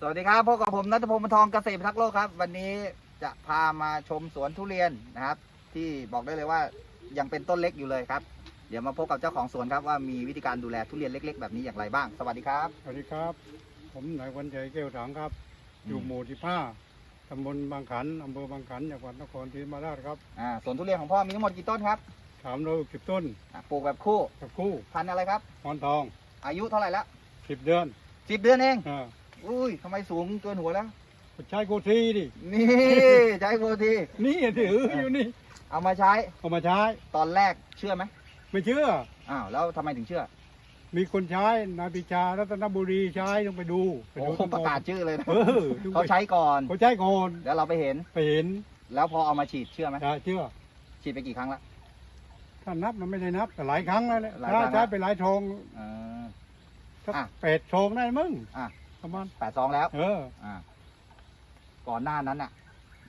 สวัสดีครับพบกับผมนัทพงศ์มนทองเกษตรพิทักษ์โลกครับ วันนี้จะพามาชมสวนทุเรียนนะครับ ที่บอกได้เลยว่ายังเป็นต้นเล็กอยู่เลยครับ เดี๋ยวมาพบกับเจ้าของสวนครับว่ามีวิธีการดูแลทุเรียนเล็ก ๆ แบบนี้อย่างไรบ้าง สวัสดีครับ สวัสดีครับ ผมนายวันใจแก้วถังครับอืมอยู่หมู่ที่ห้าตำบลบางขันอำเภอบางขันจังหวัดนครศรีธรรมราชครับอ่าสวนทุเรียนของพ่อมีทั้งหมดกี่ต้นครับสามร้อยสิบต้นอะปลูกแบบคู่กับคู่พันธุ์อะไรครับหมอนทองอายุเท่าไหร่แล้วสิบเดือนสิบเดือนเอง อ่า อุ้ยทำไมสูงเกินหัวแล้ว ใช้โกทีดิ นี่ใช้โปรทีนี่ถืออยู่นี่ เอามาใช้เอามาใช้ ตอนแรกเชื่อไหมไม่เชื่อ อ้าวแล้วทำไมถึงเชื่อมีคนใช้นายปิชารัตนบุรีใช้ต้องไปดูไปโอ้ดูโหประกาศชื่อเลยนะเออดูไปเขาใช้ก่อนเขาใช้ก่อนแล้วเราไปเห็น ไปเห็นแล้วพอเอามาฉีดเชื่อไหมใช่เชื่อฉีดไปกี่ครั้งละถ้านับมันไม่ได้นับแต่หลายครั้งแล้วแหละหลายครั้งใช้ไปหลายชงเออสักอะ แปดชงได้มั้งอะ ประมาณแปดซองแล้ว เออ อ่า ก่อนหน้านั้นน่ะ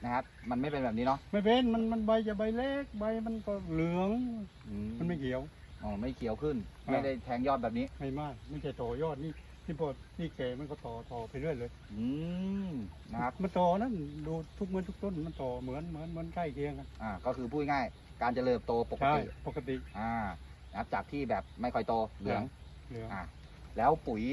นะครับ มันไม่เป็นแบบนี้เนาะไม่เป็นมันมันใบจะใบเล็กใบมันก็เหลือง อืมันไม่เขียว อ๋อไม่เขียวขึ้น อ่า ไม่ได้แทงยอดแบบนี้ ไม่มากไม่ใช่ต่อยอดนี่ที่พอนี่แก่มันก็ต่อต่อไปเรื่อยเลยอืมนะครับ มันต่อนั่นดูทุกเมื่อทุกต้นมันต่อเหมือนเหมือนเหมือนใกล้เคียงกันอ่า ก็คือพูดง่ายๆการเจริญโตปกใช่ติ ปกติอ่า นะครับ จากที่แบบไม่ค่อยโตเหลือง เหลืองอ่า แล้วปุ๋ย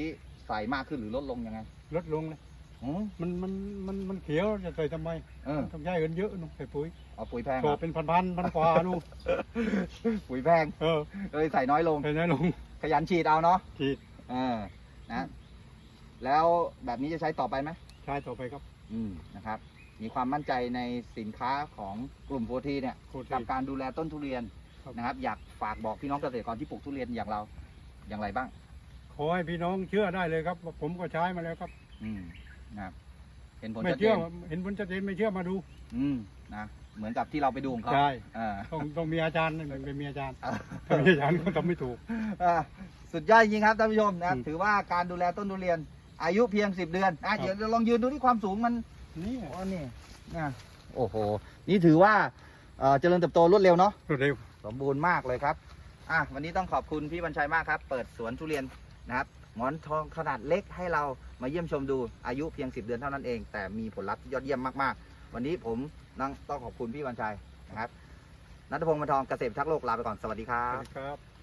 ใส่มากขึ้นหรือลดลงยังไงลดลงเลยอืมมันมันมันมันเขียวจะใส่ทำไมเออต้องใช้เงินเยอะนู่นใส่ปุ๋ยเอาปุ๋ยแพงต่เหรออเป็นพันพันพันกว่านู่นปุ๋ยแพงเออเลยใส่น้อยลง ใส่น้อยลงขยันฉีดเอาเนาะฉีดเออนะ แล้วแบบนี้จะใช้ต่อไปไหมใช้ต่อไปครับอืมนะครับ มีความมั่นใจในสินค้าของกลุ่มโฟทีเนี่ย โคตรกับการดูแลต้นทุเรียนครับ นะครับ อยากฝากบอกพี่น้องเกษตรกรที่ปลูกทุเรียนอย่างเราอย่างไรบ้าง ขอให้พี่น้องเชื่อได้เลยครับว่าผมก็ใช้มาแล้วครับ อืมนะครับเห็นผลไม่ชัดเจเชื่อนเห็นผลชัดเจนไม่เชื่อมาดู อืมนะเหมือนกับที่เราไปดูของเขาใช่ อ่า ต้องต้องมีอาจารย์หนึ่งเป็นมีอาจารย์อ่าถ้าไม่มีอาจารย์ก็ทำไม่ถูก อ่าสุดยอดจริงครับท่านผู้ชมนะครับอืม ถือว่าการดูแลต้นทุเรียน อายุเพียงสิบเดือนอะครับเดี๋ยวลองยืนดูที่ความสูงมันนี่โอ้นี่นะโอ้โห นี่ถือว่าเอ่อเจริญเติบโตรวดเร็วเนาะรวดเร็ว สมบูรณ์มากเลยครับอะวันนี้ต้องขอบคุณพี่บรรชัยมากครับ เปิดสวนทุเรียน นะครับหมอนทองขนาดเล็กให้เรามาเยี่ยมชมดูอายุเพียง 10 เดือนเท่านั้นเอง แต่มีผลลัพธ์ที่ยอดเยี่ยมมากๆ วันนี้ผมต้องต้องขอบคุณพี่บัญชัยนะครับนัทพงศ์มนทองเกษตรทักโลกลาไปก่อนสวัสดีครัวับ สดีครับ